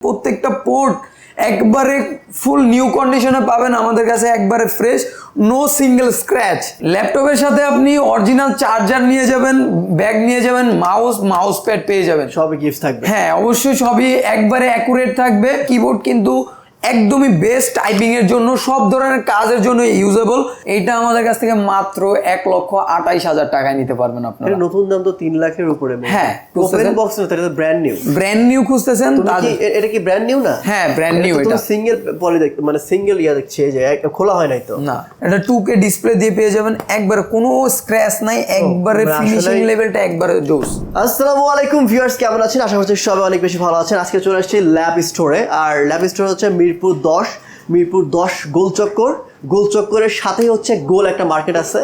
প্রত্যেকটা পোর্ট একবারে ফুল নিউ কন্ডিশনে পাবেন আমাদের কাছে একবারে ফ্রেশ নো সিঙ্গেল স্ক্র্যাচ ল্যাপটপের সাথে আপনি অরিজিনাল চার্জার নিয়ে যাবেন ব্যাগ নিয়ে যাবেন মাউস মাউস প্যাড পেয়ে যাবেন। সবই গিফট থাকবে। হ্যাঁ অবশ্যই সবই একবারে অ্যাকুরেট থাকবে। কিবোর্ড কিন্তু একদমই বেস্ট টাইপিং এর জন্য সব ধরনের কাজের জন্য ইউজেবল এটা আমাদের কাছ থেকে মাত্র এক লক্ষ আঠাইশ হাজার টাকায় নিতে পারবেন আপনারা। নতুন দাম তো তিন লাখের উপরে হ্যাঁ, ওপেন বক্স না এটা ব্র্যান্ড নিউ ব্র্যান্ড নিউ খুঁজতেছেন এটা কি ব্র্যান্ড নিউ না? হ্যাঁ ব্র্যান্ড নিউ এটা। সিঙ্গেল পলি দেখ মানে সিঙ্গেল ইয়া দেখছি যে খোলা হয় নাই তো। না এটা টু কে ডিসপ্লে দিয়ে পেয়ে যাবেন। একবারে কোনো স্ক্র্যাচ নাই একবারে ফিনিশিং লেভেলটা একবারে জোস আসসালামু আলাইকুম ভিউয়ার্স কেমন আছেন? আশা করছি সবাই অনেক বেশি ভালো আছেন। আজকে চলে আসছি ল্যাব স্টোরে আর ল্যাব স্টোর হচ্ছে মিরপুর দশ মিরপুর দশ গোলচক্কর গোলচক্করের সাথেই হচ্ছে গোল একটা মার্কেট আছে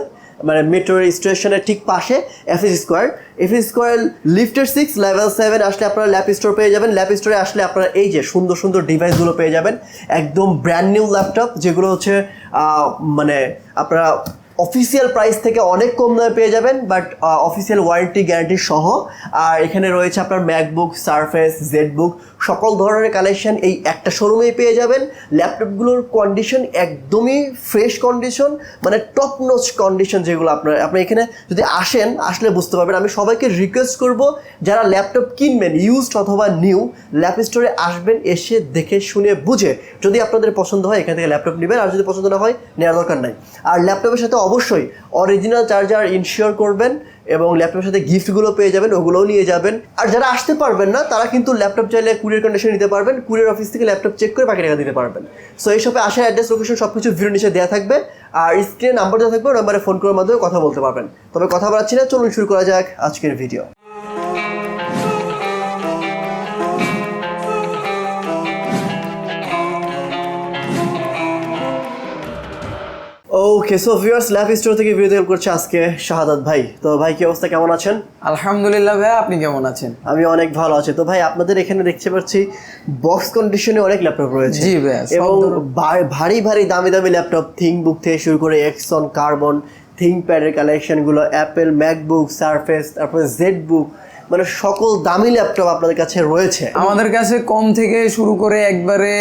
মানে মেট্রো স্টেশনের ঠিক পাশে এফএস স্কোয়ার এফএস স্কোয়ার লিফটের সিক্স লেভেল সেভেন আসলে আপনারা ল্যাপ স্টোর পেয়ে যাবেন। ল্যাপ স্টোরে আসলে আপনারা এই যে সুন্দর সুন্দর ডিভাইসগুলো পেয়ে যাবেন। একদম ব্র্যান্ড নিউ ল্যাপটপ যেগুলো হচ্ছে মানে আপনারা অফিসিয়াল প্রাইস থেকে অনেক কম দামে পেয়ে যাবেন বাট অফিসিয়াল ওয়ারেন্টি গ্যারান্টি সহ। আর এখানে রয়েছে আপনার ম্যাকবুক সারফেস জেডবুক সকল ধরনের কালেকশন এই একটা শোরুমেই পেয়ে যাবেন। ল্যাপটপগুলোর কন্ডিশন একদমই ফ্রেশ কন্ডিশন মানে টপ নোচ কন্ডিশন যেগুলো আপনার আপনি এখানে যদি আসেন, আসলে বুঝতে পারবেন। আমি সবাইকে রিকোয়েস্ট করব, যারা ল্যাপটপ কিনবেন ইউজড অথবা নিউ ল্যাপ স্টোরে আসবেন, এসে দেখে, শুনে, বুঝে, যদি আপনাদের পছন্দ হয়, এখান থেকে ল্যাপটপ নেবেন। আর যদি পছন্দ না হয়, নেওয়ার দরকার নাই। আর ল্যাপটপের সাথে অবশ্যই অরিজিনাল চার্জার ইনশিওর করবেন। এবং ল্যাপটপের সাথে গিফটগুলো পেয়ে যাবেন, ওগুলোও নিয়ে যাবেন। আর যারা আসতে পারবেন না, তারা কিন্তু ল্যাপটপ চাইলে কুরিয়ার কন্ডিশন নিতে পারবেন, কুরিয়ার অফিস থেকে ল্যাপটপ চেক করে বাকি টাকা দিতে পারবেন। সো এই সবে আসার অ্যাড্রেস লোকেশন সব কিছু ভিডিও নিচে দেওয়া থাকবে। আর স্ক্রিনে নাম্বার দেওয়া থাকবে নাম্বারে ফোন করার মাধ্যমে কথা বলতে পারবেন। তবে কথা বলাচ্ছি না, চলুন শুরু করা যাক আজকের video okay so viewers lab store থেকে ভিডিও করছে আজকে শাহাদাত ভাই। তো ভাই কি অবস্থা? কেমন আছেন? আলহামদুলিল্লাহ ভাই আপনি কেমন আছেন? আমি অনেক ভালো আছি। তো ভাই আপনাদের এখানে দেখতে পাচ্ছি বক্স কন্ডিশনে অনেক ল্যাপটপ রয়েছে। জি সব এবং ভারী ভারী দামি দামি ল্যাপটপ থিংবুক থেকে শুরু করে এক্সন কার্বন থিংপ্যাডের কালেকশনগুলো অ্যাপেল ম্যাকবুক সারফেস তারপরে জেড বুক মানে সকল দামি ল্যাপটপ আপনাদের কাছে রয়েছে। আমাদের কাছে কম থেকে শুরু করে একবারে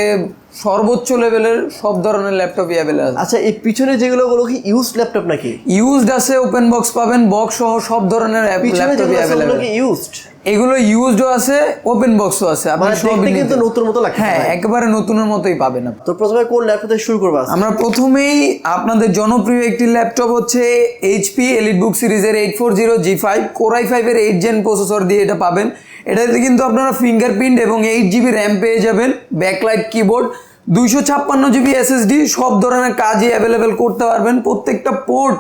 সর্বোচ্চ লেভেলের সব ধরনের ল্যাপটপ অ্যাভেলেবল আচ্ছা এই পিছনে যেগুলো ওগুলো কি ইউজ ল্যাপটপ নাকি ইউজড আছে ওপেন বক্স পাবেন বক্স সহ সব ধরনের পিছনে ল্যাপটপ যেগুলো আছে অ্যাভেলেবল ইউজড এগুলো ইউজডও আছে ওপেন বক্সও আছে আপনি মানে সব কিন্তু নতুন মতো লাগছে হ্যাঁ। একেবারে নতুনের মতোই পাবেন আপনি। তো প্রথমে কোন ল্যাপটপ থেকে শুরু করব? আমরা প্রথমেই আপনাদের জনপ্রিয় একটি ল্যাপটপ হচ্ছে এইচপি এলিট বুক সিরিজের eight four zero G five Core i ফাইভের এইট জেন প্রসেসর দিয়ে এটা পাবেন এটাতে কিন্তু আপনারা ফিঙ্গারপ্রিন্ট এবং এইট জিবি র্যাম পেয়ে যাবেন ব্যাকলাইট কিবোর্ড দুইশো ছাপ্পান্ন জিবি এসএসডি সব ধরনের কাজই অ্যাভেলেবেল করতে পারবেন। প্রত্যেকটা পোর্ট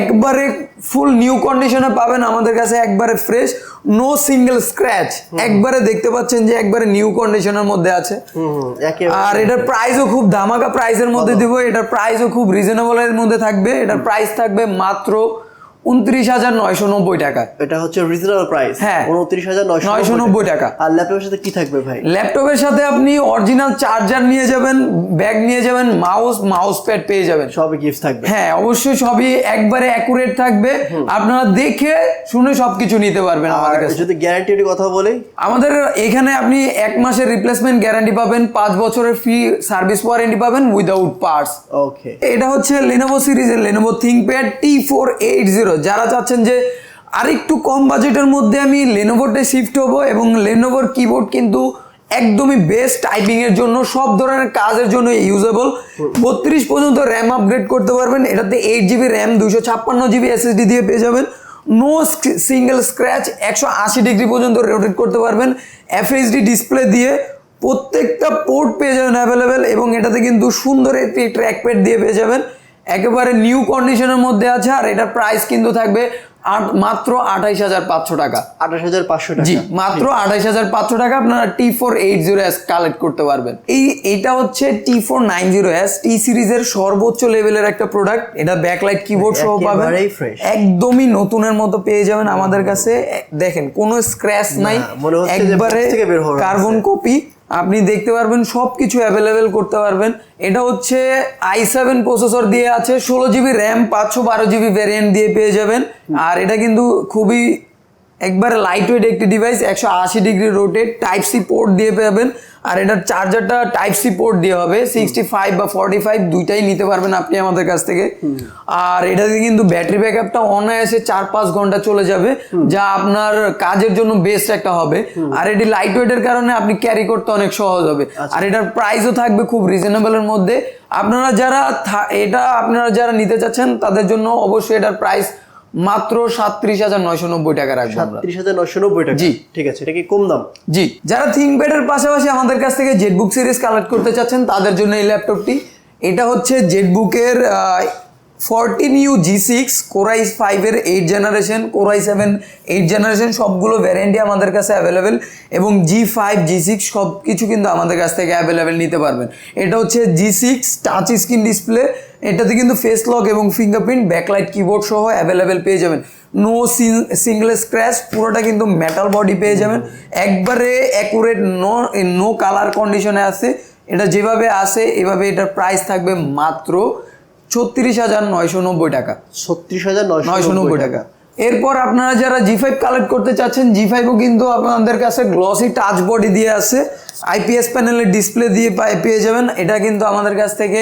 একবারে ফুল নিউ কন্ডিশনে পাবেন আমাদের কাছে একবারে ফ্রেশ নো সিঙ্গেল স্ক্র্যাচ একবারে দেখতে পাচ্ছেন যে একবারে নিউ কন্ডিশনের মধ্যে আছে। আর এটার প্রাইসও খুব ধামাকা প্রাইসের মধ্যে দিব এটার প্রাইসও খুব রিজনেবল এর মধ্যে থাকবে। এটার প্রাইস থাকবে মাত্র উনত্রিশ হাজার নয়শো নব্বই টাকা। এটা হচ্ছে রিজনেবল প্রাইস হ্যাঁ। উনত্রিশ হাজার নয়শো নব্বই টাকা। আর ল্যাপটপের সাথে কি থাকবে ভাই? ল্যাপটপের সাথে আপনি অরিজিনাল চার্জার নিয়ে যাবেন ব্যাগ নিয়ে যাবেন মাউস মাউস প্যাড পেয়ে যাবেন। সবই গিফট থাকবে। হ্যাঁ অবশ্যই সবই একবারে অ্যাকুরেট থাকবে। আপনারা দেখে শুনে সবকিছু নিতে পারবেন আমাদের কাছে। যদি গ্যারান্টির কথা বলি? আমাদের এখানে আপনি এক মাসের রিপ্লেসমেন্ট গ্যারান্টি পাবেন পাঁচ বছরের ফ্রি সার্ভিস ওয়ারেন্টি পাবেন উইদাউট পার্টস ওকে এটা হচ্ছে লেনোভো সিরিজের Lenovo ThinkPad T four eight zero যারা চাচ্ছেন যে আরেকটু কম বাজেটের মধ্যে আমি লেনোভোতে শিফট হব এবং লেনোভোর কিবোর্ড কিন্তু একদমই বেস্ট টাইপিং এর জন্য, সব ধরনের কাজের জন্য ইউজেবল বত্রিশ পর্যন্ত র্যাম আপগ্রেড করতে পারবেন, এটাতে এইট জিবি র্যাম দুশো ছাপ্পান্ন জিবি এসএসডি দিয়ে পেয়ে যাবেন। নো সিঙ্গেল স্ক্র্যাচ একশো আশি ডিগ্রি পর্যন্ত রোটেট করতে পারবেন। এফএইচডি ডিসপ্লে দিয়ে প্রত্যেকটা পোর্ট পেয়ে যাবেন অ্যাভেলেবেল এবং এটাতে কিন্তু সুন্দর একটি ট্র্যাকপ্যাড দিয়ে পেয়ে যাবেন। একেবারে নিউ কন্ডিশনের মধ্যে আছে আর এটার প্রাইস কিন্তু থাকবে আট মাত্র আঠাইশ হাজার পাঁচশো টাকা। আঠাশ হাজার পাঁচশো জি মাত্র আঠাইশ হাজার পাঁচশো টাকা আপনারা T four eight zero S collect করতে পারবেন। এই এটা হচ্ছে T four nine zero S T সিরিজের সর্বোচ্চ লেভেলের একটা প্রোডাক্ট এটা ব্যাকলাইট কিবোর্ড সহ পাবেন। একদমই নতুনের মতো পেয়ে যাবেন আমাদের কাছে। দেখেন কোনো স্ক্র্যাচ নাই। একবারে কার্বন কপি আপনি দেখতে পারবেন সব কিছু অ্যাভেলেবেল করতে পারবেন। এটা হচ্ছে আই সেভেন প্রসেসর দিয়ে আছে, ষোলো জিবি র্যাম পাঁচশো বারো জিবি ভ্যারিয়েন্ট দিয়ে পেয়ে যাবেন। আর এটা কিন্তু খুবই একবারে লাইট ওয়েট একটি ডিভাইস একশো আশি degree rotate type C port দিয়ে পাবেন। আর এটার চার্জারটা টাইপ সি পোর্ট দিয়ে হবে সিক্সটি ফাইভ বা ফর্টি ফাইভ দুইটাই নিতে পারবেন আপনি আমাদের কাছ থেকে। আর এটাতে কিন্তু ব্যাটারি ব্যাকআপটা অনায়াসে চার পাঁচ ঘণ্টা চলে যাবে যা আপনার কাজের জন্য বেস্ট একটা হবে। আর এটি লাইট ওয়েটের কারণে আপনি ক্যারি করতে অনেক সহজ হবে। আর এটার প্রাইসও থাকবে খুব রিজনেবলের মধ্যে। আপনারা যারা এটা আপনারা যারা নিতে চাচ্ছেন তাদের জন্য অবশ্যই এটার প্রাইস মাত্র সাতত্রিশ হাজার নয়শো নব্বই টাকা রাখব আমরা। তিরিশ হাজার নশো নব্বই টাকা। জি। ঠিক আছে এটা কি কম দাম? জি। যারা থিঙ্কপ্যাডের পাশাপাশি আমাদের কাছ থেকে জেটবুক সিরিজ কালেক্ট করতে চাচ্ছেন তাদের জন্য এই ল্যাপটপটি এটা হচ্ছে জেটবুকের fourteen U G six Core i ফাইভের eight generation Core i seven eight generation সবগুলো ভ্যারিয়েন্টই আমাদের কাছে অ্যাভেলেবেল এবং জি ফাইভ জি সিক্স সব কিছু কিন্তু আমাদের কাছ থেকে অ্যাভেলেবেল নিতে পারবেন। এটা হচ্ছে G six touch screen display এটাতে কিন্তু ফেস লক এবং ফিঙ্গারপ্রিন্ট ব্যাকলাইট কিবোর্ড সহ অ্যাভেলেবেল পেয়ে যাবেন। নো সিঙ্গল স্ক্র্যাচ পুরোটা কিন্তু মেটাল বডি পেয়ে যাবেন। একবারে অ্যাকুরেট নো নো কালার কন্ডিশনে আছে। এটা যেভাবে আসে এভাবে এটার প্রাইস থাকবে মাত্র ছত্রিশ হাজার নয়শো নব্বই টাকা। ছত্রিশ হাজার নয়শো নয়শো নব্বই টাকা। এরপর আপনারা যারা জি ফাইভ কালেক্ট করতে চাচ্ছেন জি ফাইভও কিন্তু আপনাদের কাছে গ্লসি টাচ বডি দিয়ে আছে। আইপিএস প্যানেলের ডিসপ্লে দিয়ে পেয়ে যাবেন। এটা কিন্তু আমাদের কাছ থেকে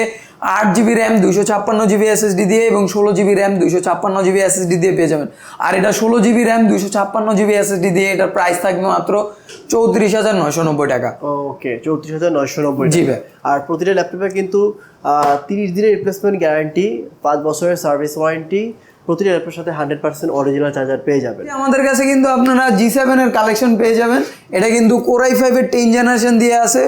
আট জিবি র্যাম দুশো ছাপ্পান্ন জিবি এসএসডি দিয়ে এবং ষোলো জিবি র্যাম দুশো ছাপ্পান্ন জিবি এসএসডি দিয়ে পেয়ে যাবেন। আর এটা ষোলো জিবি র্যাম দুশো ছাপ্পান্ন জিবি এসএসডি দিয়ে এটার প্রাইস থাকবে মাত্র চৌত্রিশ হাজার নয়শো নব্বই টাকা। ওকে চৌত্রিশ হাজার নয়শো নব্বই জি। আর প্রতিটা ল্যাপটপে কিন্তু তিরিশ দিনের রিপ্লেসমেন্ট গ্যারান্টি পাঁচ বছরের সার্ভিস ওয়ারেন্টি প্রতিটা ল্যাপটপের সাথে হান্ড্রেড পার্সেন্ট অরিজিনাল চার্জার পেয়ে যাবেন। আমাদের কাছে কিন্তু আপনারা জি সেভেনের কালেকশন পেয়ে যাবেন। এটা কিন্তু কোরাই ফাইভের টেন জেনারেশন দিয়ে আছে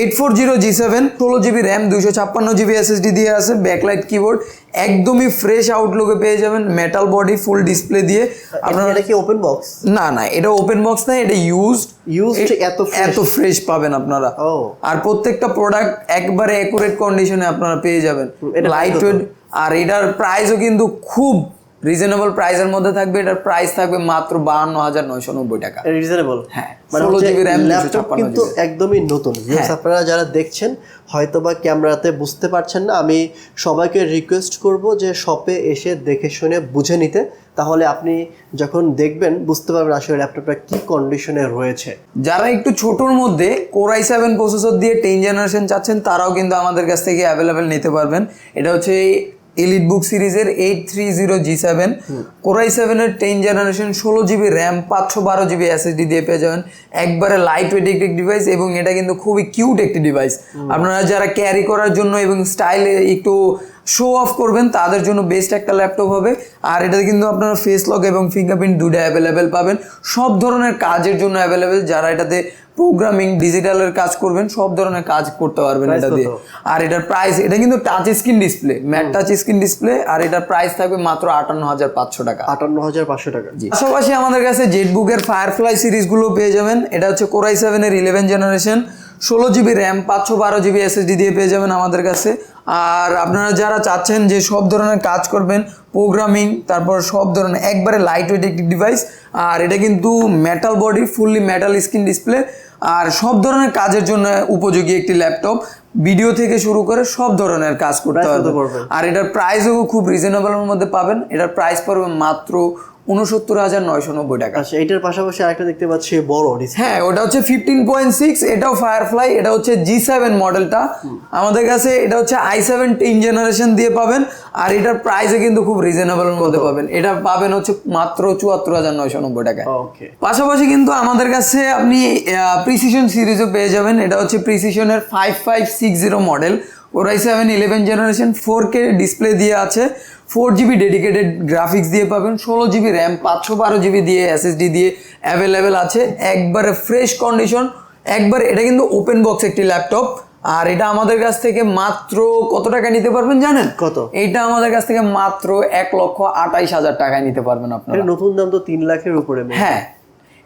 eight four zero G seven ষোলো জিবি র্যাম দুশো ছাপ্পান্ন জিবি এসএসডি দিয়ে আছে ব্যাকলাইট কিবোর্ড একদমই ফ্রেশ আউটলুকে পেয়ে যাবেন মেটাল বডি ফুল ডিসপ্লে দিয়ে। আপনার এটা কি ওপেন বক্স না না এটা ওপেন বক্স না এটা ইউজড Used এত এত ফ্রেশ পাবেন আপনারা। ও। আর প্রত্যেকটা প্রোডাক্ট একবারে একুরেট কন্ডিশনে আপনারা পেয়ে যাবেন। লাইট? ওয়েট আর এটার প্রাইসও কিন্তু খুব রিজনেবল প্রাইসের মধ্যে থাকবে এটার প্রাইস থাকবে মাত্র বাহান্ন হাজার নয়শো নব্বই টাকা। রিজনেবল হ্যাঁ, মানে 16 GB RAM, ল্যাপটপ কিন্তু একদমই নতুন। হ্যাঁ। আপনারা যারা দেখছেন হয়তো বা ক্যামেরাতে বুঝতে পারছেন না আমি সবাইকে রিকোয়েস্ট করব যে শপে এসে দেখে শুনে বুঝে নিতে। তাহলে আপনি যখন দেখবেন বুঝতে পারবেন আসলে ল্যাপটপটা কি কন্ডিশনে রয়েছে। যারা একটু ছোটোর মধ্যে কোরাই সেভেন প্রসেসর দিয়ে টেন জেনারেশন চাচ্ছেন তারাও কিন্তু আমাদের কাছ থেকে অ্যাভেলেবেল নিতে পারবেন। এটা হচ্ছে এলিট বুক সিরিজের eight three zero G seven Core i সেভেনের টেন জেনারেশন ষোলো জিবি র্যাম পাঁচশো বারো জিবি এসএসডি দিয়ে পেয়ে যাবেন। একবারে লাইট ওয়েট একটি ডিভাইস এবং এটা কিন্তু খুবই কিউট একটি ডিভাইস আপনারা যারা ক্যারি করার জন্য এবং স্টাইলে একটু শো অফ করবেন, তাদের জন্য বেস্ট একটা ল্যাপটপ হবে। আর এটাতে কিন্তু আপনারা ফেস লক এবং ফিঙ্গারপ্রিন্ট দুটো অ্যাভেলেবেল পাবেন। সব ধরনের কাজের জন্য অ্যাভেলেবেল যারা এটাতে প্রোগ্রামিং ডিজিটালের কাজ করবেন সব ধরনের কাজ করতে পারবেন এটা দিয়ে। আর এটার প্রাইস এটা কিন্তু touch screen display matte touch screen display আর এটার প্রাইস থাকবে মাত্র আটান্ন হাজার পাঁচশো টাকা। আটান্ন হাজার পাঁচশো টাকা। পাশাপাশি আমাদের কাছে জেটবুকের ফায়ারফ্লাই সিরিজগুলো পেয়ে যাবেন। এটা হচ্ছে কোরাই সেভেনের ইলেভেন জেনারেশন ষোলো জিবি র্যাম পাঁচশো বারো জিবি এসএসডি দিয়ে পেয়ে যাবেন আমাদের কাছে। আর আপনারা যারা চাচ্ছেন যে সব ধরনের কাজ করবেন প্রোগ্রামিং তারপর সব ধরনের একবারে লাইট ওয়েট একটি ডিভাইস আর এটা কিন্তু metal body fully metal screen display আর সব ধরনের কাজের জন্য উপযোগী একটি ল্যাপটপ ভিডিও থেকে শুরু করে সব ধরনের কাজ করতে পারবেন। আর এটার প্রাইসও খুব রিজনেবলের মধ্যে পাবেন। এটার প্রাইস পড়বে মাত্র উনসত্তর হাজার নয়শো নব্বই টাকা। আচ্ছা এটার পাশাপাশি আরেকটা দেখতে পাচ্ছি বড় হ্যাঁ ওটা হচ্ছে ফিফটিন পয়েন্ট সিক্স এটাও ফায়ারফ্লাই এটা হচ্ছে জি সেভেন মডেলটা আমাদের কাছে এটা হচ্ছে আই সেভেন টেন জেনারেশন দিয়ে পাবেন আর এটার প্রাইসও কিন্তু খুব রিজনেবলের মধ্যে পাবেন। এটা পাবেন হচ্ছে মাত্র চুয়াত্তর হাজার নয়শো নব্বই টাকা পাশাপাশি কিন্তু আমাদের কাছে আপনি প্রিসিশন সিরিজও পেয়ে যাবেন। এটা হচ্ছে প্রিসিশনের five five six zero model ওরাই seven eleven generation four K display দিয়ে আছে। ফোর জিবি ডেডিকেটেড গ্রাফিক্স দিয়ে পাবেন ষোলো জিবি র্যাম পাঁচশো বারো জিবি দিয়ে এসএসডি দিয়ে অ্যাভেলেবেল আছে। একবারে ফ্রেশ কন্ডিশন একবার এটা কিন্তু ওপেন বক্স একটি ল্যাপটপ আর এটা আমাদের কাছ থেকে মাত্র কত টাকা নিতে পারবেন জানেন? কত? এইটা আমাদের কাছ থেকে মাত্র এক লক্ষ আঠাইশ হাজার টাকায় নিতে পারবেন আপনারা। এটা নতুন দাম তো তিন লাখের উপরে হ্যাঁ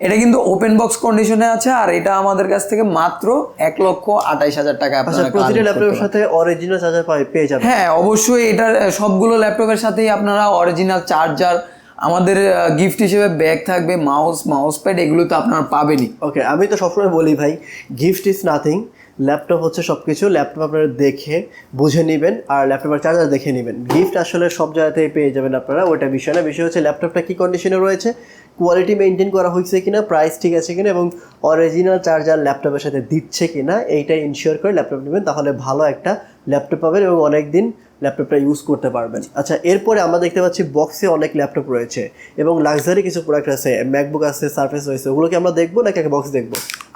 এটা কিন্তু ওপেন বক্স কন্ডিশনে আছে আর এটা আমাদের কাছ থেকে মাত্র এক লক্ষ আঠাইশ হাজার টাকা আচ্ছা আপনারা প্রতিটা ল্যাপটপের সাথে অরিজিনাল চার্জার পেয়ে যাবেন। হ্যাঁ অবশ্যই এটা সবগুলো ল্যাপটপের সাথেই আপনারা অরিজিনাল চার্জার আমাদের গিফট হিসেবে ব্যাগ থাকবে মাউস মাউস প্যাড এগুলো তো আপনারা পাবেনই। ওকে আমি তো সবসময় বলি ভাই গিফট ইজ নাথিং ল্যাপটপ হচ্ছে সব কিছু ল্যাপটপ আপনারা দেখে বুঝে নেবেন আর ল্যাপটপের চার্জার দেখে নেবেন। গিফট আসলে সব জায়গাতেই পেয়ে যাবেন আপনারা ওইটা বিষয় না। বিষয় হচ্ছে ল্যাপটপটা কি কন্ডিশনে রয়েছে? কোয়ালিটি মেনটেন করা হয়েছে কিনা প্রাইস ঠিক আছে কিনা এবং অরিজিনাল চার্জার ল্যাপটপের সাথে দিচ্ছে কিনা এইটা ইনশিওর করে ল্যাপটপ নেবেন, তাহলে ভালো একটা ল্যাপটপ পাবেন এবং অনেক দিন ল্যাপটপটা ইউজ করতে পারবেন। আচ্ছা এরপরে আমরা দেখতে পাচ্ছি বক্সে অনেক ল্যাপটপ রয়েছে এবং লাক্সারি কিছু প্রোডাক্ট আছে ম্যাকবুক আছে সার্ফেস রয়েছে ওগুলোকে আমরা দেখব নাকি বক্স দেখব?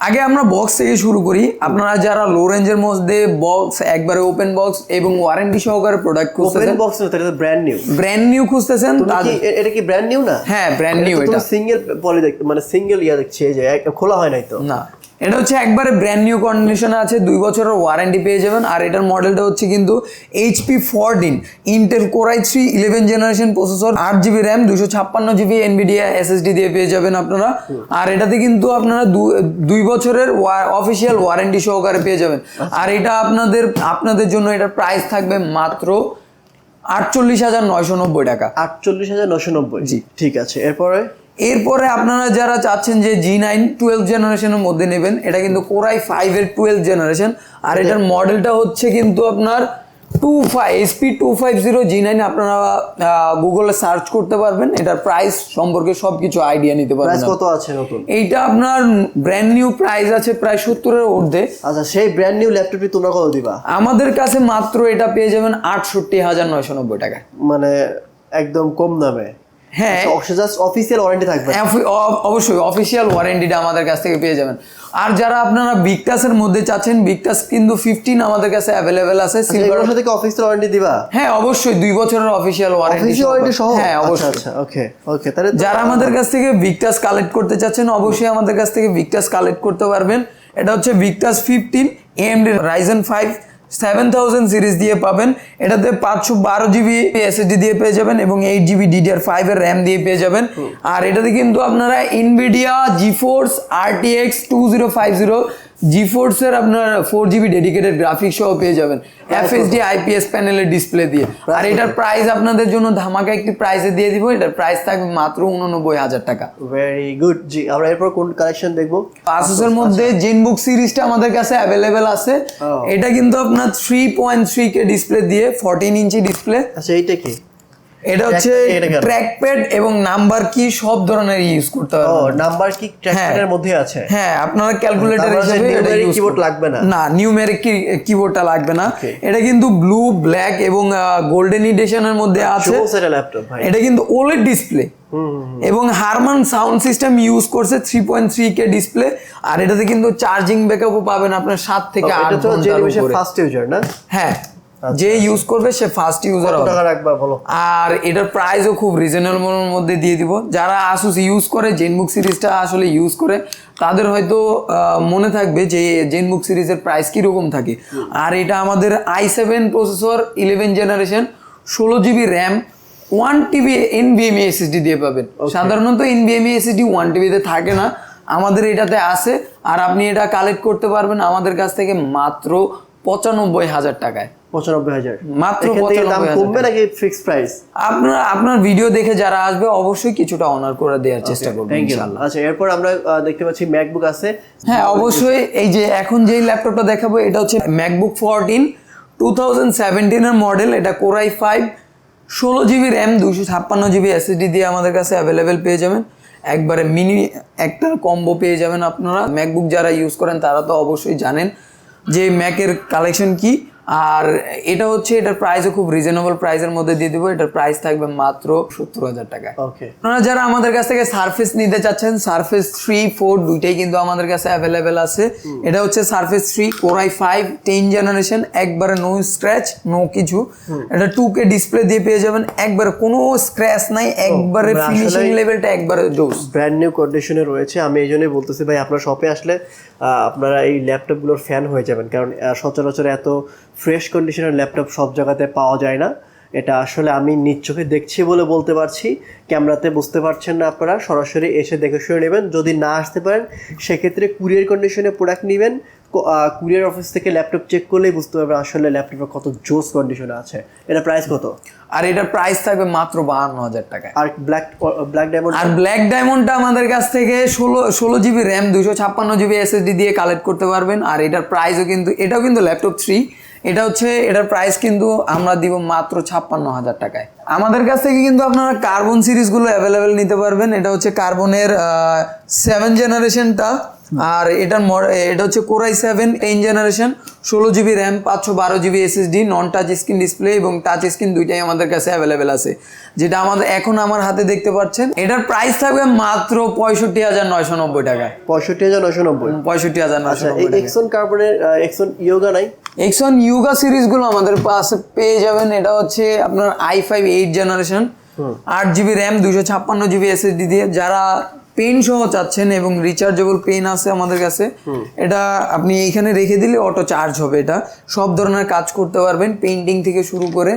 আগে আমরা বক্স থেকে শুরু করি। আপনারা যারা লো রেঞ্জের মধ্যে বক্স একবারে ওপেন বক্স এবং ওয়ারেন্টি সহকারে প্রোডাক্ট ওপেন খুঁজতেছেন বক্স এটা ব্র্যান্ড নিউ ব্র্যান্ড নিউ খুঁজতেছেন কি এটা কি ব্র্যান্ড নিউ না? হ্যাঁ ব্র্যান্ড নিউ এটা। সিঙ্গেল পলি মানে সিঙ্গেল ইয়া দেখছি যে খোলা হয় নাই তো। না। এটা হচ্ছে একবারে ব্র্যান্ড নিউ কন্ডিশনে আছে দুই বছরের ওয়ারেন্টি পেয়ে যাবেন। আর এটার মডেলটা হচ্ছে কিন্তু HP fourteen Intel Core i three eleven generation processor আট জিবি র্যাম দুশো ছাপ্পান্ন জিবি এনবিডিয়া এসএসডি দিয়ে পেয়ে যাবেন আপনারা। আর এটাতে কিন্তু আপনারা দুই বছরের অফিসিয়াল ওয়ারেন্টি সহকারে পেয়ে যাবেন। আর এটা আপনাদের আপনাদের জন্য এটার প্রাইস থাকবে মাত্র আটচল্লিশ হাজার নয়শো নব্বই টাকা। আটচল্লিশ হাজার নশো নব্বই। জি। ঠিক আছে এরপরে? এরপরে আপনারা যারা চাচ্ছেন যে জি নাইন টুয়েলভ জেনারেশনের মধ্যে নেবেন এটা কিন্তু কোরাই ফাইভের টুয়েলভ জেনারেশন আর এটার মডেলটা হচ্ছে কিন্তু আপনার two five SP two five zero G nine আপনারা গুগলে সার্চ করতে পারবেন এটার প্রাইস সম্পর্কে সব কিছু আইডিয়া নিতে পারবেন কত আছে নতুন? এইটা আপনার ব্র্যান্ড নিউ প্রাইস আছে প্রায় সত্তরের ঊর্ধ্বে। আচ্ছা সেই ব্র্যান্ড নিউ ল্যাপটপটি তোমরা কত দিবা? আমাদের কাছে মাত্র এটা পেয়ে যাবেন আটষট্টি হাজার নয়শো নব্বই টাকায়। মানে একদম কম দামে। হ্যাঁ। জাস্ট অফিসিয়াল ওয়ারেন্টি থাকবে। অ- অবশ্যই অফিসিয়াল ওয়ারেন্টিটা আমাদের কাছ থেকে পেয়ে যাবেন। আর যারা আপনারা বিগটাসের মধ্যে চাচ্ছেন বিগটাস কিন্তু ফিফটিন আমাদের কাছে অ্যাভেলেবেল আছে আচ্ছা, সিলভার সাথে কি অফিসিয়াল ওয়ারেন্টি দিবা? হ্যাঁ অবশ্যই দুই বছরের অফিসিয়াল ওয়ারেন্টি ওয়ারেন্টি সহ। হ্যাঁ আচ্ছা অবশ্যই। আচ্ছা ওকে ওকে তাহলে যারা আমাদের কাছ থেকে ভিক্টাস কালেক্ট করতে চাচ্ছেন অবশ্যই আমাদের কাছ থেকে ভিক্টাস কালেক্ট করতে পারবেন। এটা হচ্ছে Victus fifteen AMD Ryzen five seven thousand series দিয়ে পাবেন। এটাতে পাঁচশো বারো জিবি এসএসডি দিয়ে পেয়ে যাবেন এবং এইট জিবি ডিডিআর ফাইভের র্যাম দিয়ে পেয়ে যাবেন। আর এটাতে কিন্তু আপনারা Nvidia GeForce RTX two zero five zero জিফোর্সের আপনার ফোর জিবি ডেডিকেটেড গ্রাফিক্স সহ পেয়ে যাবেন। এফএসডি আইপিএস প্যানেলের ডিসপ্লে দিয়ে। আর এটার প্রাইস আপনাদের জন্য ধামাকা একটি প্রাইসে দিয়ে দিব। এটার প্রাইস থাকবে মাত্র উননব্বই হাজার টাকা। ভেরি গুড জি আমরা এরপর কোন কালেকশন দেখব? আসুসের মধ্যে জেনবুক সিরিজটা আমাদের কাছে অ্যাভেলেবেল আছে। Oh. এটা কিন্তু আপনার three point three K display দিয়ে ফোরটিন ইঞ্চি ডিসপ্লে আচ্ছা এইটা কি? এটা হচ্ছে ট্র্যাকপ্যাড এবং নাম্বার কি সব ধরনের ইউজ করতে ও পারবেন। নাম্বার কি ট্র্যাকপ্যাডের। মধ্যে আছে? হ্যাঁ আপনারা ক্যালকুলেটর হিসেবে এটা করবেন। লাগবে না? না নিউমেরিক কিবোর্ডটা লাগবে না। এটা কিন্তু ব্লু ব্ল্যাক এবং গোল্ডেন এডিশনের মধ্যে আছে। এটা ল্যাপটপ ভাই। এটা কিন্তু ওলেড ডিসপ্লে এবং হারমান সাউন্ড সিস্টেম ইউজ করছে three point three K display আর এটাতে কিন্তু চার্জিং ব্যাকআপও পাবেন আপনার সাত থেকে আট এটা তো ঘণ্টার ফার্স্ট ইউজার না? হ্যাঁ। যে ইউজ করবে সে ফার্স্ট ইউজার হবে। টাকা রাখবা বলো? আর এটার প্রাইসও খুব রিজনেবল মধ্যে দিয়ে দিব। যারা আসুস ইউজ করে জেনবুক সিরিজটা আসলে ইউজ করে তাদের হয়তো মনে থাকবে যে জেনবুক সিরিজের প্রাইস কীরকম থাকে। আর এটা আমাদের i seven processor eleven generation ষোলো জিবি র্যাম ওয়ান টিবি এনবিএমই এসএসডি দিয়ে পাবেন। সাধারণত এনবিএমই এসএসডি ওয়ান টিবিতে থাকে না। আমাদের এটাতে আছে। আর আপনি এটা কালেক্ট করতে পারবেন আমাদের কাছ থেকে মাত্র পঁচানব্বই হাজার টাকায়। পঁচানব্বই হাজার। মাত্র এখান থেকে দাম 95,000 কমবে নাকি ফিক্সড প্রাইস আপনার আপনার ভিডিও দেখে যারা আসবে অবশ্যই কিছুটা অনার করে দেওয়ার চেষ্টা করব ইনশাআল্লাহ আচ্ছা এরপর আমরা দেখতে পাচ্ছি ম্যাকবুক আছে। হ্যাঁ অবশ্যই এই যে এখন যেই ল্যাপটপটা দেখাবো এটা হচ্ছে ম্যাকবুক ফোরটিন টু থাউজেন্ড সেভেন্টিনের মডেল এটা কোরাই ফাইভ ষোলো জিবি র্যাম দুশো ছাপ্পান্ন জিবি এসএসডি দিয়ে আমাদের কাছে অ্যাভেলেবেল পেয়ে যাবেন। একবারে মিনি একটা কম্বো পেয়ে যাবেন আপনারা। ম্যাকবুক যারা ইউজ করেন তারা তো অবশ্যই জানেন যে ম্যাকের কালেকশন কি। আর এটা হচ্ছে এটার প্রাইসও খুব রিজনেবল প্রাইসের মধ্যে দিয়ে দেবো। এটার প্রাইস থাকবে মাত্র সত্তর হাজার টাকা। আপনারা যারা আমাদের কাছ থেকে সারফেস নিতে চাচ্ছেন সারফেস থ্রি ফোর দুইটাই কিন্তু আমাদের কাছে অ্যাভেলেবেল আছে। এটা হচ্ছে Surface three Core i five ten generation একবারে নো স্ক্র্যাচ নো কিছু। এটা টু কে ডিসপ্লে দিয়ে পেয়ে যাবেন। একবারে কোনো স্ক্র্যাচ নাই একবারে মানে ফিনিশিং লেভেলটা একবারে জোস ব্র্যান্ড নিউ কন্ডিশনে রয়েছে। আমি এই জন্যই বলতেছি ভাই আপনার শপে আসলে আপনারা এই ল্যাপটপগুলোর ফ্যান হয়ে যাবেন। কারণ সচরাচর এত ফ্রেশ কন্ডিশনের ল্যাপটপ সব জায়গাতে পাওয়া যায় না। এটা আসলে আমি নিজ চোখে দেখছি বলে বলতে পারছি। ক্যামেরাতে বুঝতে পারছেন না আপনারা সরাসরি এসে দেখে শুনে নেবেন। যদি না আসতে পারেন সেক্ষেত্রে কুরিয়ার কন্ডিশনে প্রোডাক্ট নেবেন। কুরিয়ার অফিস থেকে ল্যাপটপ চেক করলেই বুঝতে পারবেন আসলে ল্যাপটপে কত জোস কন্ডিশনে আছে। এটা প্রাইস কত? আর এটার প্রাইস থাকবে মাত্র বাহান্ন হাজার টাকা আর ব্ল্যাক ব্ল্যাক ডায়মন্ড আর ব্ল্যাক ডায়মন্ডটা আমাদের কাছ থেকে ষোলো ষোলো জিবি র্যাম দুশো ছাপ্পান্ন জিবি এসএসডি দিয়ে কালেক্ট করতে পারবেন। আর এটার প্রাইসও কিন্তু এটাও কিন্তু ল্যাপটপ থ্রি এটা হচ্ছে, এটার প্রাইস কিন্তু আমরা দিব মাত্র ছাপ্পান্ন হাজার টাকায়। আমাদের কাছ থেকে কিন্তু আপনারা কার্বন সিরিজগুলো অ্যাভেলেবেল নিতে পারবেন। এটা হচ্ছে কার্বনের সেভেন জেনারেশনটা আর এটার এটা হচ্ছে Core i seven ten generation ষোলো জিবি র্যাম পাঁচশো বারো GB SSD non touch screen display এবং টাচ স্ক্রিন দুইটাই আমাদের কাছে অ্যাভেলেবেল আছে। যেটা আমাদের এখন আমার হাতে দেখতে পাচ্ছেন। এটার প্রাইস থাকবে মাত্র পঁয়ষট্টি হাজার নয়শো নব্বই টাকায় পঁয়ষট্টি হাজার নশো নব্বই। পঁয়ষট্টি হাজার নয়শো এক্সন কার্বনের এক্সন ইয়োগা নাই? এক্সন ইউগা সিরিজগুলো আমাদের পাশে পেয়ে যাবেন। এটা হচ্ছে আপনার আই ফাইভ এইট জেনারেশন আট জিবি র্যাম দুশো ছাপ্পান্ন জিবি এসএসডি দিয়ে। যারা পেন সহ চাচ্ছেন এবং রিচার্জেবল পেন আছে আমাদের কাছে। এটা আপনি এইখানে রেখে দিলে অটো চার্জ হবে এটা। সব ধরনের কাজ করতে পারবেন পেন্টিং থেকে শুরু করে।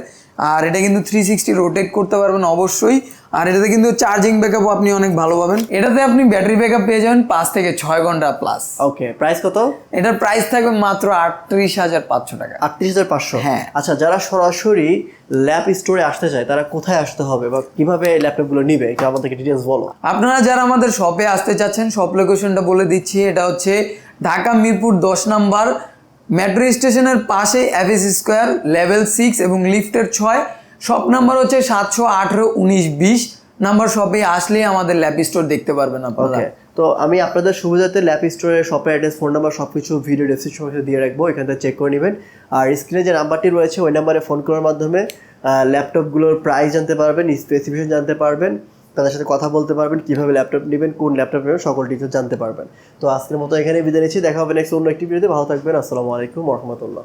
আর এটা কিন্তু থ্রি সিক্সটি রোটেট করতে পারবেন অবশ্যই। আর এটাতে কিন্তু চার্জিং ব্যাকআপও আপনি অনেক ভালো পাবেন। এটাতে আপনি ব্যাটারি ব্যাকআপ পেয়ে যাবেন পাঁচ থেকে ছয় ঘণ্টা প্লাস ওকে প্রাইস কত? এটার প্রাইস থাকবে মাত্র আটত্রিশ হাজার পাঁচশো টাকা। আটত্রিশ হাজার পাঁচশো? হ্যাঁ। আচ্ছা যারা সরাসরি ল্যাব স্টোরে আসতে চায় তারা কোথায় আসতে হবে বা কীভাবে ল্যাপটপগুলো নিবে? এটা আমাদেরকে ডিটেলস বলো। আপনারা যারা আমাদের শপে আসতে চাচ্ছেন শপ লোকেশনটা বলে দিচ্ছি এটা হচ্ছে ঢাকা মিরপুর দশ নাম্বার মেট্রো স্টেশনের পাশে অ্যাভিস স্কোয়ার লেভেল সিক্স এবং লিফটের ছয়। শপ নাম্বার হচ্ছে সাতশো আঠেরো, উনিশ, বিশ। নাম্বার শপে আসলেই আমাদের ল্যাপ স্টোর দেখতে পারবেন আপনারা। তো আমি আপনাদের সুবিধাতে ল্যাপ স্টোরের শপের অ্যাড্রেস ফোন নাম্বার সব কিছু ভিডিও ডেসক্রিপশন দিয়ে রাখব, এখান থেকে চেক করে নেবেন। আর স্ক্রিনে যে নাম্বারটি রয়েছে, ওই নাম্বারে ফোন করার মাধ্যমে ল্যাপটপগুলোর প্রাইস জানতে পারবেন স্পেসিফিকেশন জানতে পারবেন, তাদের সাথে কথা বলতে পারবেন, কীভাবে ল্যাপটপ নেবেন, কোন ল্যাপটপ নেবেন, সকল ডিটেলস জানতে পারবেন। তো আজকের মতো এখানে বিদায় নিচ্ছি, দেখা হবে নেক্সট অন্য একটি ভিডিওতে ভালো থাকবেন, আসসালামু আলাইকুম রহমতুল্লাহ।